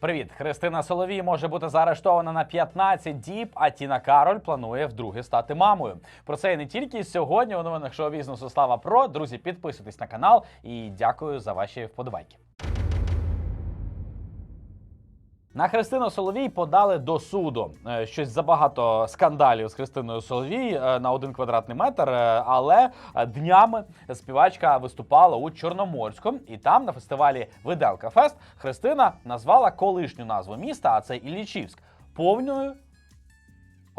Привіт, Христина Соловій може бути заарештована на 15 діб, а Тіна Кароль планує вдруге стати мамою. Про це і не тільки сьогодні у новинах шоу бізнесу Слава Про. Друзі, підписуйтесь на канал і дякую за ваші вподобайки. На Христину Соловій подали до суду. Е, Щось забагато скандалів з Христиною Соловій е, на один квадратний метр. е, Але днями співачка виступала у Чорноморському, і там на фестивалі Виделка Фест Христина назвала колишню назву міста, а це Іллічівськ, повною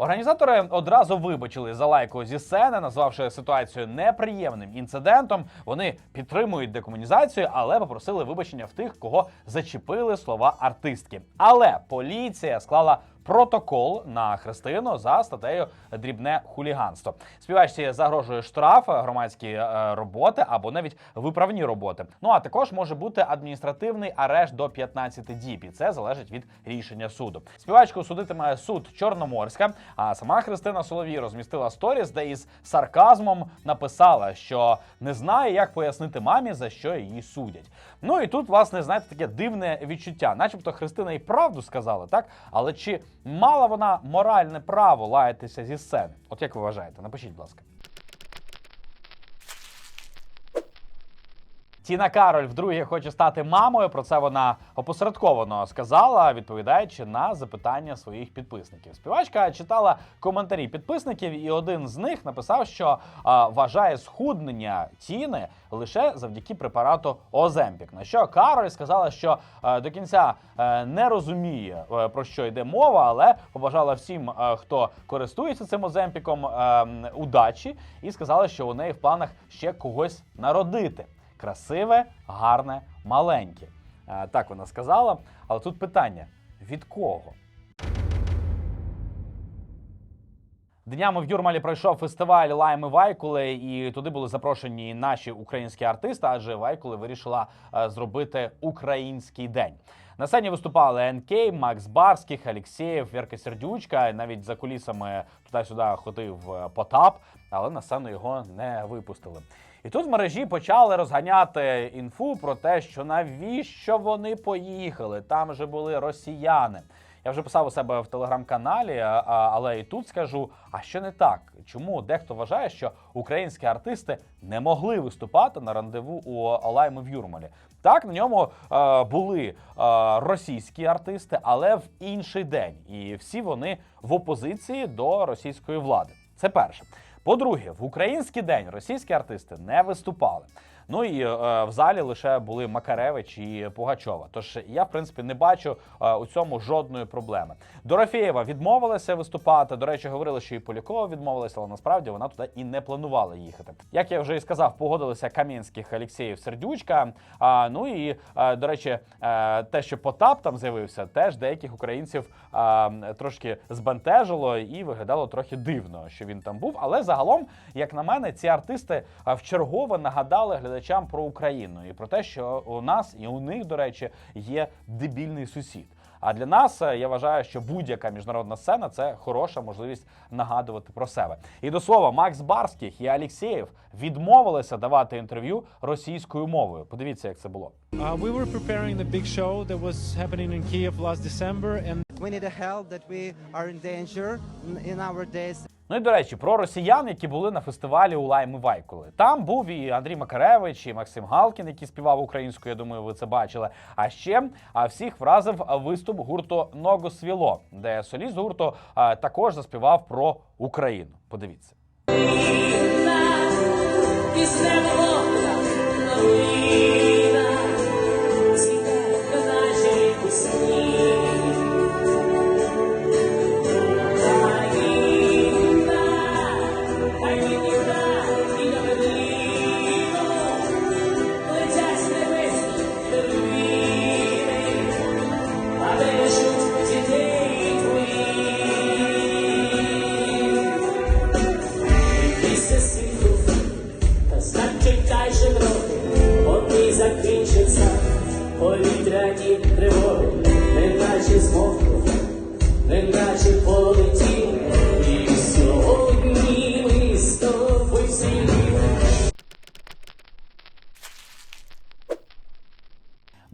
Організатори одразу вибачили за лайку зі сцени, назвавши ситуацію неприємним інцидентом. Вони підтримують декомунізацію, але попросили вибачення в тих, кого зачепили слова артистки. Але поліція склала протокол на Христину за статтею дрібне хуліганство. Співачці загрожує штраф, громадські е, роботи або навіть виправні роботи. Ну а також може бути адміністративний арешт до 15 діб. І це залежить від рішення суду. Співачку судитиме суд Чорноморська. А сама Христина Соловій розмістила сторіс, де із сарказмом написала, що не знає, як пояснити мамі, за що її судять. Ну і тут, власне, знаєте, таке дивне відчуття, начебто Христина і правду сказала, так? Але чи мала вона моральне право лаятися зі сцени? От як ви вважаєте? Напишіть, будь ласка. Тіна Кароль вдруге хоче стати мамою. Про це вона опосередковано сказала, відповідаючи на запитання своїх підписників. Співачка читала коментарі підписників, і один з них написав, що а, вважає схуднення тіни лише завдяки препарату Оземпік. На що Кароль сказала, що е, до кінця е, не розуміє е, про що йде мова, але побажала всім, е, хто користується цим Оземпіком, е, удачі, і сказала, що у неї в планах ще когось народити красиве, гарне, маленьке. Е, Так вона сказала. Але тут питання: від кого? Днями в Юрмалі пройшов фестиваль Лайми Вайкули, і туди були запрошені наші українські артисти, адже Вайкули вирішила е, зробити український день. На сцені виступали НК, Макс Барських, Алєксєєв, Вірка Сердючка. Навіть за кулісами туди-сюди ходив е, Потап, але на сцену його не випустили. І тут в мережі почали розганяти інфу про те, що навіщо вони поїхали. Там же були росіяни. Я вже писав у себе в телеграм-каналі, але і тут скажу: а що не так? Чому дехто вважає, що українські артисти не могли виступати на рандеву у Олайми в Юрмалі? Так, на ньому е, були е, російські артисти, але в інший день. І всі вони в опозиції до російської влади. Це перше. По-друге, в український день російські артисти не виступали. Ну і е, в залі лише були Макаревич і Пугачова. Тож я, в принципі, не бачу е, у цьому жодної проблеми. Дорофєєва відмовилася виступати. До речі, говорили, що і Полякова відмовилася, але насправді вона туди і не планувала їхати. Як я вже і сказав, погодилися Кам'янських, Алєксєєв, Сердючка. А, ну і е, до речі, те, що Потап там з'явився, теж деяких українців трошки збентежило і виглядало трохи дивно, що він там був. Але загалом, як на мене, ці артисти вчергове нагадали глядачам про Україну і про те, що у нас і у них, до речі, є дебільний сусід. А для нас е, я вважаю, що будь-яка міжнародна сцена це хороша можливість нагадувати про себе. І до слова, Макс Барських і Алєксєєв відмовилися давати інтерв'ю російською мовою. Подивіться, як це було. Uh, we were preparing the big show that was happening in Kiev last December, and We need a help that we are in danger in our days. Ну і до речі, про росіян, які були на фестивалі у Лайми Вайкули. Там був і Андрій Макаревич, і Максим Галкін, який співав українською. Я думаю, ви це бачили. А ще всіх вразив виступ гурту Ногу Свіло, де соліст гурту також заспівав про Україну. Подивіться.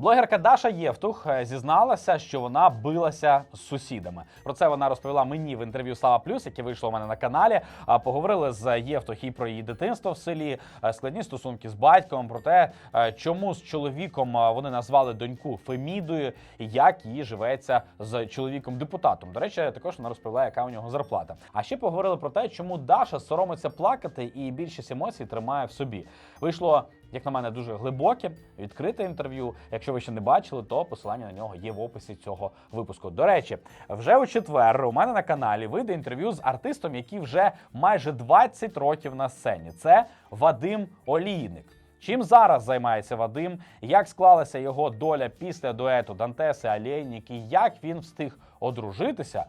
Блогерка Даша Євтух е, зізналася, що вона билася з сусідами. Про це вона розповіла мені в інтерв'ю Слава Плюс, яке вийшло у мене на каналі. А поговорили з Євтух і про її дитинство в селі, е, складні стосунки з батьком, про те, е, чому з чоловіком вони назвали доньку Фемідою, і як їй живеться з чоловіком депутатом. До речі, також вона розповіла, яка у нього зарплата. А ще поговорили про те, чому Даша соромиться плакати і більшість емоцій тримає в собі. Вийшло як на мене, дуже глибоке, відкрите інтерв'ю. Якщо ви ще не бачили, то посилання на нього є в описі цього випуску. До речі, вже у четвер у мене на каналі вийде інтерв'ю з артистом, який вже майже 20 років на сцені. Це Вадим Олійник. Чим зараз займається Вадим? Як склалася його доля після дуету Дантеси Алєйнік і як він встиг одружитися?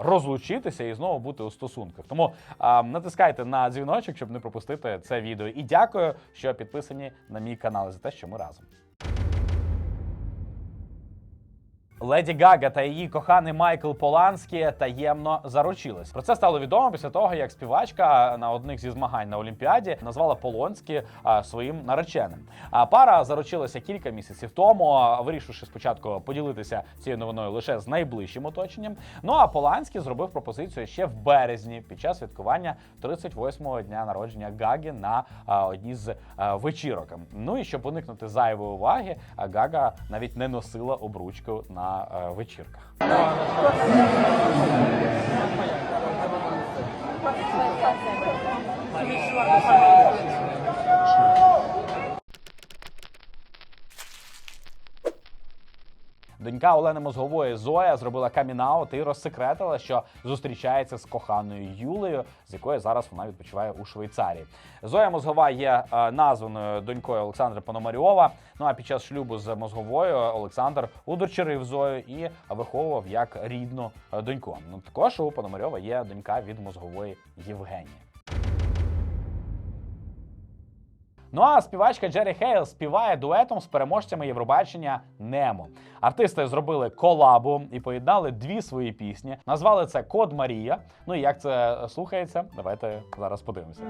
Розлучитися і знову бути у стосунках. Тому натискайте на дзвіночок, щоб не пропустити це відео. І дякую, що підписані на мій канал за те, що ми разом. Леді Гага та її коханий Майкл Поланський таємно заручились. Про це стало відомо після того, як співачка на одних зі змагань на Олімпіаді назвала Полонські своїм нареченим. А пара заручилася кілька місяців тому, вирішивши спочатку поділитися цією новиною лише з найближчим оточенням. Ну а Поланський зробив пропозицію ще в березні під час святкування 38-го дня народження Гаги на а, одній з вечірок. Ну і щоб уникнути зайвої уваги, Гага навіть не носила обручку на е, вечірках. Донька Олени Мозгової Зоя зробила камінаут і розсекретила, що зустрічається з коханою Юлею, з якою зараз вона відпочиває у Швейцарії. Зоя Мозгова є е, названою донькою Олександра Пономарьова. Ну а під час шлюбу з Мозговою Олександр удочерив Зою і виховував як рідну е, доньку. Ну також у Пономарьова є донька від мозгової Євгенії. Ну а співачка Джері Хейл співає дуетом з переможцями Євробачення Немо. Артисти зробили колабу і поєднали дві свої пісні. Назвали це Код Марія. Ну і як це слухається, давайте зараз подивимося.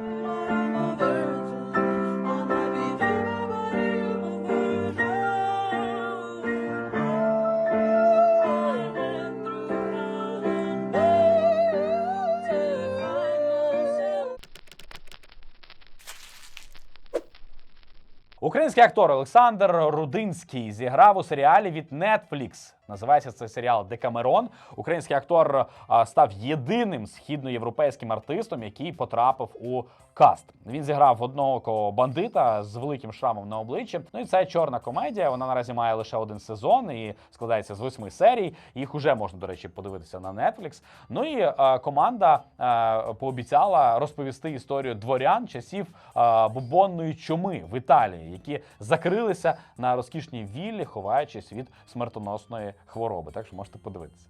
Український актор Олександр Рудинський зіграв у серіалі від Netflix. Називається цей серіал Декамерон. Український актор став єдиним східноєвропейським артистом, який потрапив у каст. Він зіграв одного бандита з великим шрамом на обличчі. Ну і це чорна комедія. Вона наразі має лише один сезон і складається з восьми серій. Їх уже можна, до речі, подивитися на Netflix. Ну і е, команда е, пообіцяла розповісти історію дворян часів е, бубонної чуми в Італії, які закрилися на розкішній віллі, ховаючись від смертоносної хвороби. Так що можете подивитися.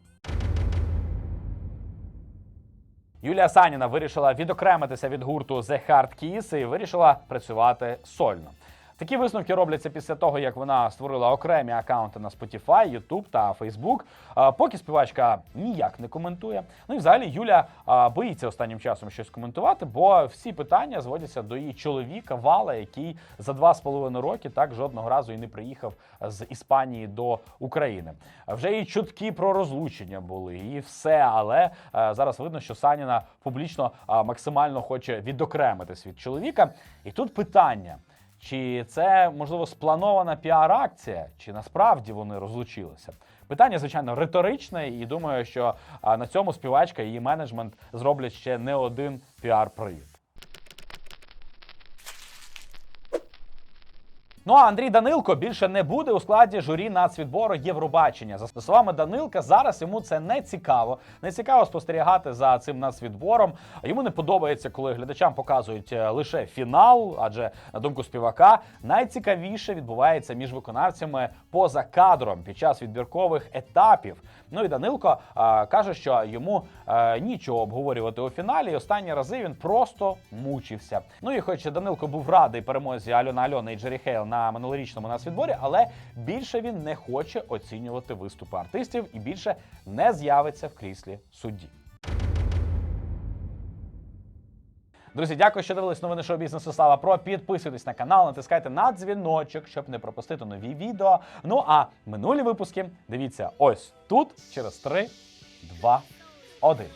Юлія Саніна вирішила відокремитися від гурту The Hard Keys і вирішила працювати сольно. Такі висновки робляться після того, як вона створила окремі акаунти на Spotify, YouTube та Facebook. Поки співачка ніяк не коментує. Ну і взагалі Юля боїться останнім часом щось коментувати, бо всі питання зводяться до її чоловіка Вала, який за два з половиною роки так жодного разу і не приїхав з Іспанії до України. Вже і чутки про розлучення були, і все. Але зараз видно, що Саніна публічно максимально хоче відокремитись від чоловіка. І тут питання. Чи це можливо спланована піар-акція, чи насправді вони розлучилися? Питання, звичайно, риторичне, і думаю, що на цьому співачка і її менеджмент зроблять ще не один піар-привід. Ну а Андрій Данилко більше не буде у складі журі нацвідбору Євробачення. За словами Данилка, зараз йому це не цікаво. Не цікаво спостерігати за цим нацвідбором. Йому не подобається, коли глядачам показують е, лише фінал, адже на думку співака найцікавіше відбувається між виконавцями поза кадром під час відбіркових етапів. Ну і Данилко а, каже, що йому а, нічого обговорювати у фіналі. і Останні рази він просто мучився. Ну і хоч Данилко був радий перемозі Альона Альона і Джері Хейл на минулорічному нацвідборі, але більше він не хоче оцінювати виступи артистів і більше не з'явиться в кріслі судді. Друзі, дякую, що дивились новини шоу бізнесу Слава Про. Підписуйтесь на канал, натискайте на дзвіночок, щоб не пропустити нові відео. Ну а минулі випуски дивіться ось тут через 3, 2, 1.